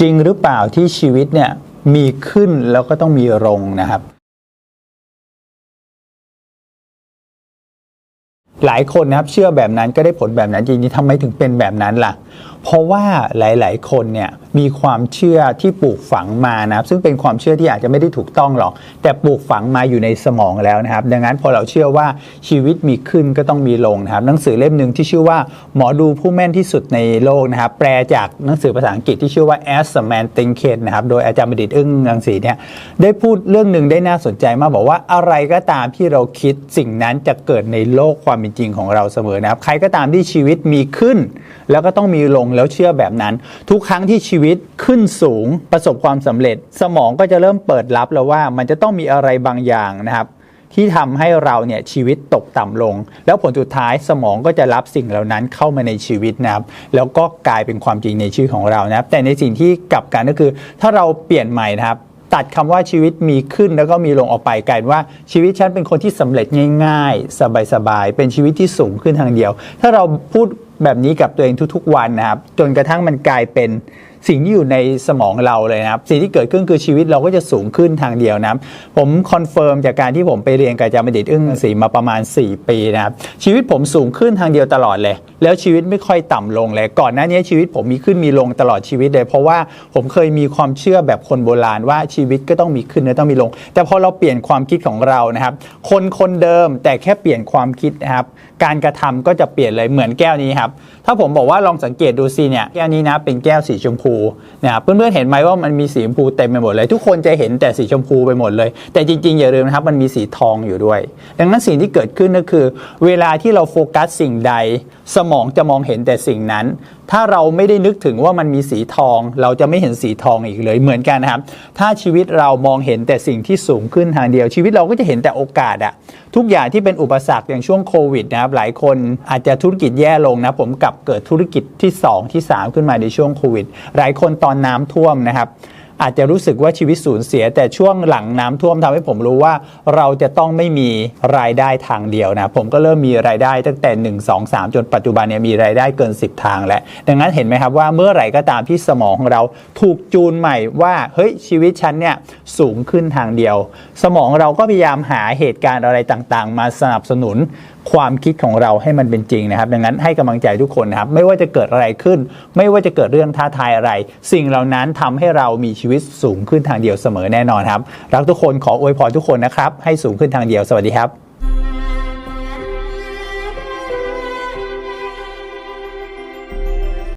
จริงหรือเปล่าที่ชีวิตเนี่ยมีขึ้นแล้วก็ต้องมีลงนะครับ หลายคนนะครับเชื่อแบบนั้นก็ได้ผลแบบนั้นจริงๆทำไมถึงเป็นแบบนั้นล่ะเพราะว่าหลาย ๆ คนเนี่ยมีความเชื่อที่ปลูกฝังมานะครับซึ่งเป็นความเชื่อที่อาจจะไม่ได้ถูกต้องหรอก แต่ปลูกฝังมาอยู่ในสมองแล้วนะครับ ดังนั้นพอเราเชื่อว่าชีวิตมีขึ้นก็ต้องมีลงนะครับ หนังสือเล่มหนึ่งที่ชื่อว่าหมอดูผู้แม่นที่สุดในโลกนะครับแปลจากหนังสือภาษาอังกฤษที่ชื่อว่า As a Man Thinketh นะครับโดยอาจารย์บดิตอึ้งรังสีเนี่ยได้พูดเรื่องหนึ่งได้น่าสนใจมากบอกว่าอะไรก็ตามที่เราคิดสิ่งนั้นจะเกิดในโลกความเป็นจริงของเราเสมอนะครับ ใครก็ตามที่ชีวิตมีขึ้น แล้วก็ต้องมีลงแล้วเชื่อแบบนั้น ทุกครั้งที่ชีวิตขึ้นสูงประสบความสำเร็จ สมองก็จะเริ่มเปิดรับแล้วว่ามันจะต้องมีอะไรบางอย่างนะครับที่ทำให้เราเนี่ยชีวิตตกต่ำลง แล้วผลสุดท้ายสมองก็จะรับสิ่งเหล่านั้นเข้ามาในชีวิตนะครับ แล้วก็กลายเป็นความจริงในชีวิตของเรานะครับ แต่ในสิ่งที่กลับกันก็คือ ถ้าเราเปลี่ยนใหม่นะครับ ตัดคำว่าชีวิตมีขึ้นแล้วก็มีลงออกไปกลายเป็นว่าชีวิตฉันเป็นคนที่สำเร็จง่าย ๆ สบายๆเป็นชีวิตที่สูงขึ้นทางเดียว ถ้าเราพูด แบบนี้กับตัวเองทุกๆวันนะครับ จนกระทั่งมันกลายเป็นสิ่งที่อยู่ในสมองเราเลยนะครับ สิ่งที่เกิดขึ้นคือชีวิตเราก็จะสูงขึ้นทางเดียวนะครับ ผมคอนเฟิร์มจากการที่ผมไปเรียนกับอาจารย์บัณฑิตอึ้งศรีมาประมาณ 4 ปีนะครับ ชีวิตผมสูงขึ้นทางเดียวตลอดเลย แล้วชีวิตไม่ค่อยต่ำลงเลยก่อนหน้านี้ชีวิตผมมีขึ้นมีลงตลอดชีวิตเลย เพราะว่าผมเคยมีความเชื่อแบบคนโบราณว่าชีวิตก็ต้องมีขึ้นและต้องมีลง แต่พอเราเปลี่ยนความคิดของเรานะครับ คนคนเดิมแต่แค่เปลี่ยนความคิดนะครับการกระทำก็จะเปลี่ยนเลยเหมือนแก้วนี้ครับถ้าผมบอกว่าลองสังเกตดูสิเนี่ยแก้วนี้นะเป็นแก้วสีชมพูนะครับเพื่อนๆเห็นไหมว่ามันมีสีชมพูเต็มไปหมดเลย ทุกคนจะเห็นแต่สีชมพูไปหมดเลย แต่จริงๆอย่าลืมนะครับมันมีสีทองอยู่ด้วย ดังนั้นสิ่งที่เกิดขึ้นก็คือ เวลาที่เราโฟกัสสิ่งใดสมมองจะมองเห็นแต่สิ่งนั้น ถ้าเราไม่ได้นึกถึงว่ามันมีสีทอง เราจะไม่เห็นสีทองอีกเลยเหมือนกันนะครับ ถ้าชีวิตเรามองเห็นแต่สิ่งที่สูงขึ้นทางเดียว ชีวิตเราก็จะเห็นแต่โอกาสอะทุกอย่างที่เป็นอุปสรรคอย่างช่วงโควิดนะครับหลายคนอาจจะธุรกิจแย่ลงนะผมกลับเกิดธุรกิจที่ 2 ที่ 3 ขึ้นมาในช่วงโควิดหลายคนตอนน้ำท่วมนะครับ อาจจะรู้สึกว่าชีวิตสูญเสีย แต่ช่วงหลังน้ำท่วมทำให้ผมรู้ว่า เราจะต้องไม่มีรายได้ทางเดียวนะผมก็เริ่มมีรายได้ตั้งแต่ 1 2 3 จนปัจจุบันเนี่ยมีรายได้เกิน 10 ทางแล้วดังนั้นเห็นไหมครับว่าเมื่อไหร่ก็ตามที่สมองของเราถูกจูนใหม่ว่าเฮ้ยชีวิตฉันเนี่ยสูงขึ้นทางเดียว สมองเราก็พยายามหาเหตุการณ์อะไรต่างๆ มาสนับสนุนความคิดของเราให้มันเป็นจริงนะครับ ดังนั้นให้กำลังใจทุกคนนะครับ ไม่ว่าจะเกิดอะไรขึ้น ไม่ว่าจะเกิดเรื่องท้าทายอะไร สิ่งเหล่านั้นทำให้เรามีชีวิตสูงขึ้นทางเดียวเสมอแน่นอนครับ รักทุกคนขออวยพรทุกคนนะครับ ให้สูงขึ้นทางเดียว สวัสดีครับ